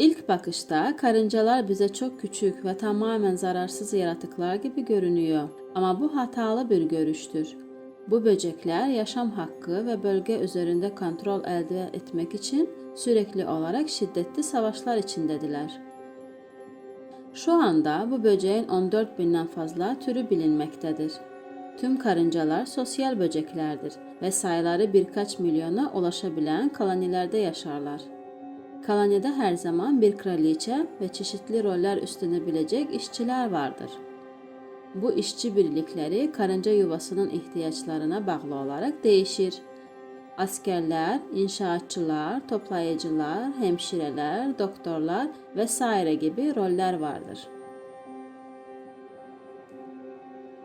İlk bakışta karıncalar bize çok küçük ve tamamen zararsız yaratıklar gibi görünüyor. Ama bu hatalı bir görüştür. Bu böcekler yaşam hakkı ve bölge üzerinde kontrol elde etmek için sürekli olarak şiddetli savaşlar içindediler. Şu anda bu böceğin 14 binden fazla türü bilinmektedir. Tüm karıncalar sosyal böceklerdir ve sayıları birkaç milyona ulaşabilen kolonilerde yaşarlar. Kolonide her zaman bir kraliçe ve çeşitli roller üstlenebilecek işçiler vardır. Bu işçi birlikleri karınca yuvasının ihtiyaçlarına bağlı olarak değişir. Askerler, inşaatçılar, toplayıcılar, hemşireler, doktorlar vesaire gibi roller vardır.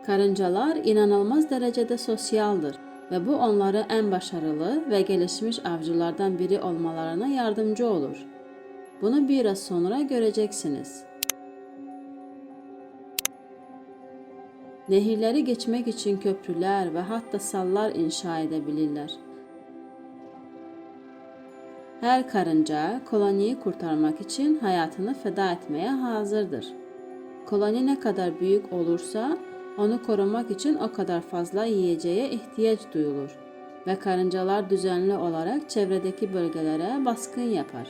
Karıncalar inanılmaz derecede sosyaldır ve bu onları en başarılı ve gelişmiş avcılardan biri olmalarına yardımcı olur. Bunu biraz sonra göreceksiniz. Nehirleri geçmek için köprüler ve hatta sallar inşa edebilirler. Her karınca koloniyi kurtarmak için hayatını feda etmeye hazırdır. Koloni ne kadar büyük olursa onu korumak için o kadar fazla yiyeceğe ihtiyaç duyulur ve karıncalar düzenli olarak çevredeki bölgelere baskın yapar.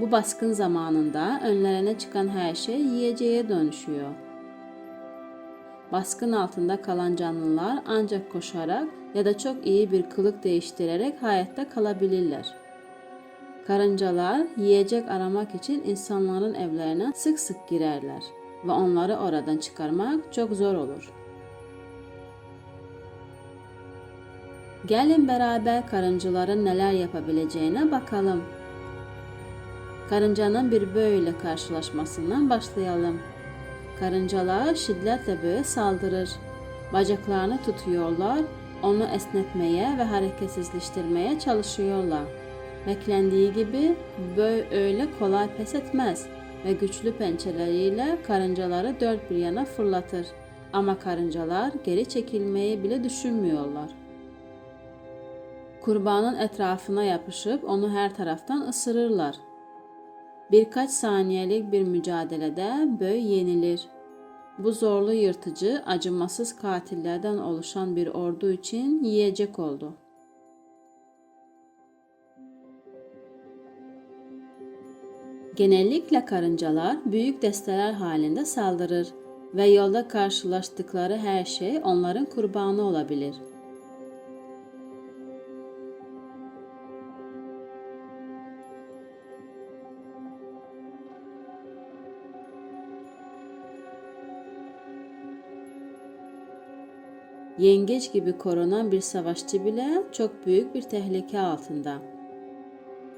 Bu baskın zamanında önlerine çıkan her şey yiyeceğe dönüşüyor. Baskın altında kalan canlılar ancak koşarak ya da çok iyi bir kılık değiştirerek hayatta kalabilirler. Karıncalar yiyecek aramak için insanların evlerine sık sık girerler ve onları oradan çıkarmak çok zor olur. Gelin beraber karıncaların neler yapabileceğine bakalım. Karıncanın bir böyle karşılaşmasından başlayalım. Karıncalar şiddetle böğe saldırır. Bacaklarını tutuyorlar, onu esnetmeye ve hareketsizleştirmeye çalışıyorlar. Beklendiği gibi böğ öyle kolay pes etmez ve güçlü pençeleriyle karıncaları dört bir yana fırlatır. Ama karıncalar geri çekilmeyi bile düşünmüyorlar. Kurbanın etrafına yapışıp onu her taraftan ısırırlar. Birkaç saniyelik bir mücadelede böğ yenilir. Bu zorlu yırtıcı, acımasız katillerden oluşan bir ordu için yiyecek oldu. Genellikle karıncalar büyük desteler halinde saldırır ve yolda karşılaştıkları her şey onların kurbanı olabilir. Yengeç gibi korunan bir savaşçı bile çok büyük bir tehlike altında.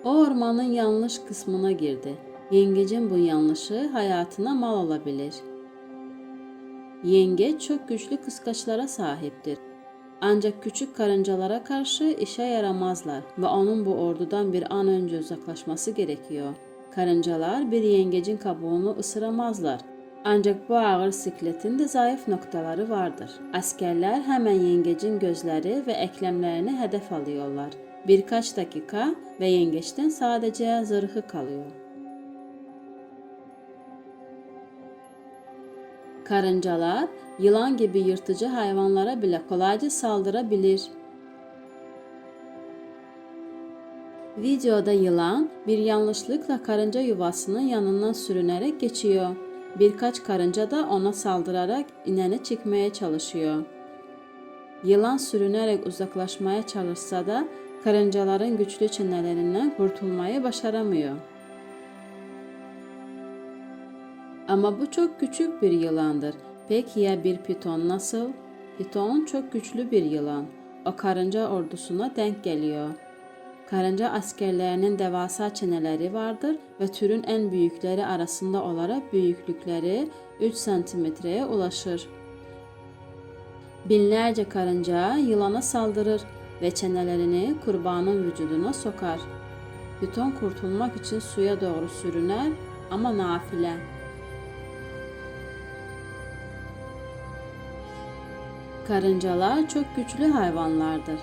O ormanın yanlış kısmına girdi. Yengecin bu yanlışı hayatına mal olabilir. Yengeç çok güçlü kıskaçlara sahiptir. Ancak küçük karıncalara karşı işe yaramazlar ve onun bu ordudan bir an önce uzaklaşması gerekiyor. Karıncalar bir yengecin kabuğunu ısıramazlar. Ancak bu ağır sikletin de zayıf noktaları vardır. Askerler hemen yengecin gözleri ve eklemlerini hedef alıyorlar. Birkaç dakika ve yengeçten sadece zırhı kalıyor. Karıncalar yılan gibi yırtıcı hayvanlara bile kolayca saldırabilir. Videoda yılan bir yanlışlıkla karınca yuvasının yanından sürünerek geçiyor. Birkaç karınca da ona saldırarak inene çıkmaya çalışıyor. Yılan sürünerek uzaklaşmaya çalışsa da karıncaların güçlü çenelerinden kurtulmayı başaramıyor. Ama bu çok küçük bir yılandır. Peki ya bir piton nasıl? Piton çok güçlü bir yılan. O karınca ordusuna denk geliyor. Karınca askerlerinin devasa çeneleri vardır ve türün en büyükleri arasında olarak büyüklükleri 3 santimetreye ulaşır. Binlerce karınca yılana saldırır ve çenelerini kurbanın vücuduna sokar. Piton kurtulmak için suya doğru sürüner ama nafile. Karıncalar çok güçlü hayvanlardır.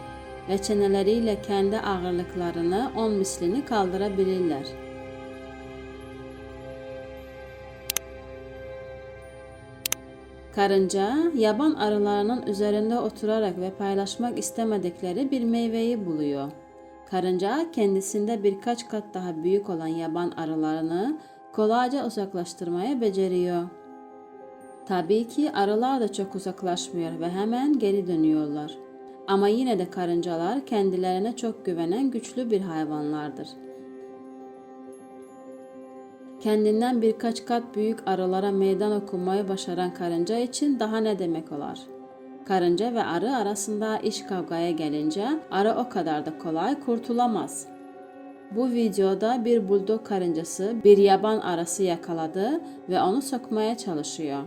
ve çeneleriyle kendi ağırlıklarını 10 mislini kaldırabilirler. Karınca, yaban arılarının üzerinde oturarak ve paylaşmak istemedikleri bir meyveyi buluyor. Karınca kendisinde birkaç kat daha büyük olan yaban arılarını kolayca uzaklaştırmaya beceriyor. Tabii ki arılar da çok uzaklaşmıyor ve hemen geri dönüyorlar. Ama yine de karıncalar kendilerine çok güvenen güçlü bir hayvanlardır. Kendinden birkaç kat büyük arılara meydan okumayı başaran karınca için daha ne demek olar? Karınca ve arı arasında iş kavgaya gelince arı o kadar da kolay kurtulamaz. Bu videoda bir buldog karıncası bir yaban arısı yakaladı ve onu sokmaya çalışıyor.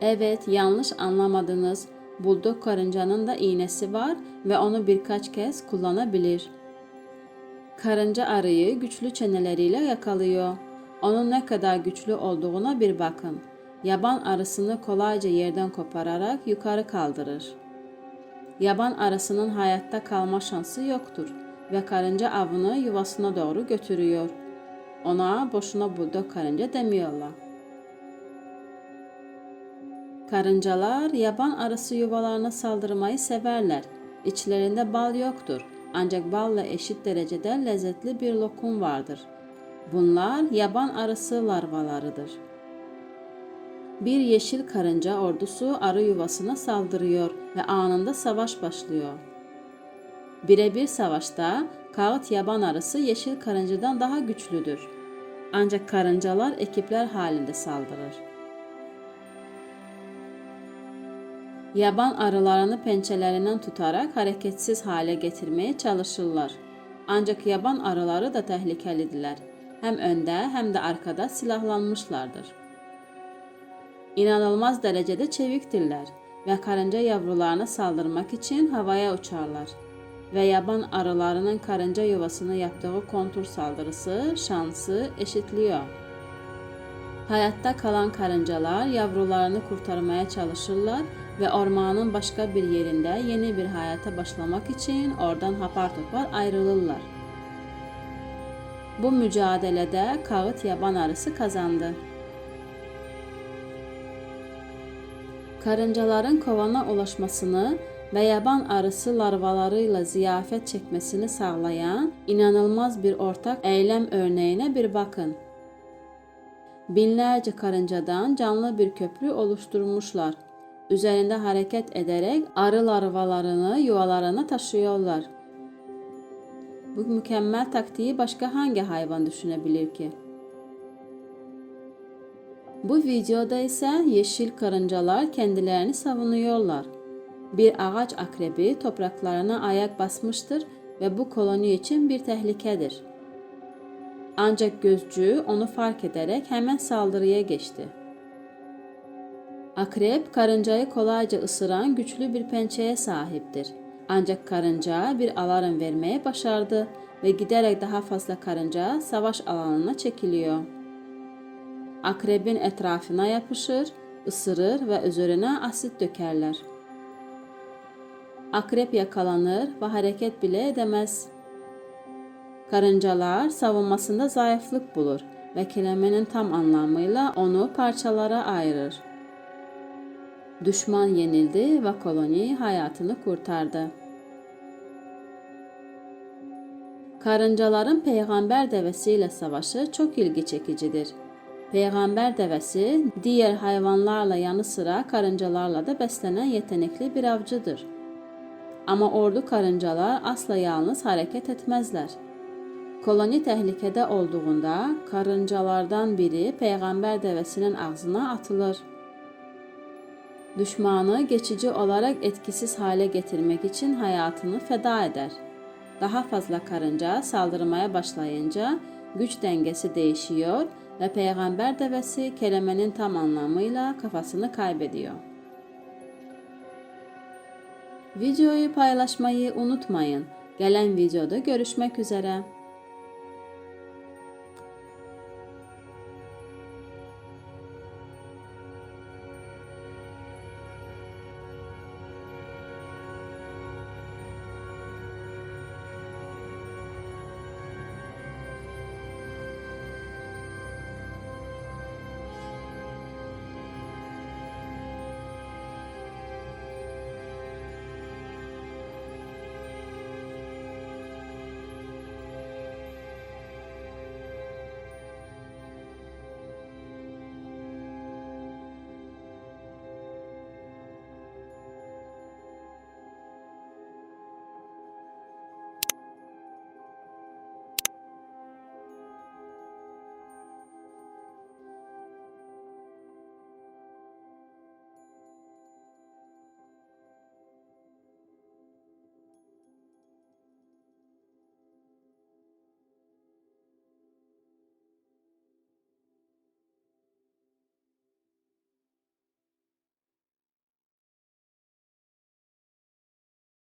Evet, yanlış anlamadınız. Buldog karıncanın da iğnesi var ve onu birkaç kez kullanabilir. Karınca arıyı güçlü çeneleriyle yakalıyor. Onun ne kadar güçlü olduğuna bir bakın. Yaban arısını kolayca yerden kopararak yukarı kaldırır. Yaban arısının hayatta kalma şansı yoktur ve karınca avını yuvasına doğru götürüyor. Ona boşuna buldog karınca demiyorlar. Karıncalar yaban arısı yuvalarına saldırmayı severler. İçlerinde bal yoktur. Ancak balla eşit derecede lezzetli bir lokum vardır. Bunlar yaban arısı larvalarıdır. Bir yeşil karınca ordusu arı yuvasına saldırıyor ve anında savaş başlıyor. Birebir savaşta kağıt yaban arısı yeşil karıncadan daha güçlüdür. Ancak karıncalar ekipler halinde saldırır. Yaban arılarını pençelerinden tutarak hareketsiz hale getirmeye çalışırlar. Ancak yaban arıları da tehlikelidirler. Hem önde hem de arkada silahlanmışlardır. İnanılmaz derecede çeviktirler ve karınca yavrularına saldırmak için havaya uçarlar. Ve yaban arılarının karınca yuvasına yaptığı kontur saldırısı şansı eşitliyor. Hayatta kalan karıncalar yavrularını kurtarmaya çalışırlar ve ormanın başka bir yerinde yeni bir hayata başlamak için oradan hapar topar ayrılırlar. Bu mücadelede kağıt yaban arısı kazandı. Karıncaların kovana ulaşmasını ve yaban arısı larvalarıyla ziyafet çekmesini sağlayan inanılmaz bir ortak eylem örneğine bir bakın. Binlerce karıncadan canlı bir köprü oluşturmuşlar. Üzerinde hareket ederek arı larvalarını yuvalarına taşıyorlar. Bu mükemmel taktiği başka hangi hayvan düşünebilir ki? Bu videoda ise yeşil karıncalar kendilerini savunuyorlar. Bir ağaç akrebi topraklarına ayak basmıştır ve bu koloni için bir tehlikedir. Ancak gözcü onu fark ederek hemen saldırıya geçti. Akrep karıncayı kolayca ısıran güçlü bir pençeye sahiptir. Ancak karınca bir alarm vermeye başardı ve giderek daha fazla karınca savaş alanına çekiliyor. Akrebin etrafına yapışır, ısırır ve üzerine asit dökerler. Akrep yakalanır ve hareket bile edemez. Karıncalar savunmasında zayıflık bulur ve kelimenin tam anlamıyla onu parçalara ayırır. Düşman yenildi ve koloni hayatını kurtardı. Karıncaların peygamber devesiyle savaşı çok ilgi çekicidir. Peygamber devesi diğer hayvanlarla yanı sıra karıncalarla da beslenen yetenekli bir avcıdır. Ama ordu karıncalar asla yalnız hareket etmezler. Koloni tehlikede olduğunda karıncalardan biri peygamber devesinin ağzına atılır. Düşmanı geçici olarak etkisiz hale getirmek için hayatını feda eder. Daha fazla karınca saldırmaya başlayınca güç dengesi değişiyor ve peygamber devesi kelimenin tam anlamıyla kafasını kaybediyor. Videoyu paylaşmayı unutmayın. Gelen videoda görüşmek üzere.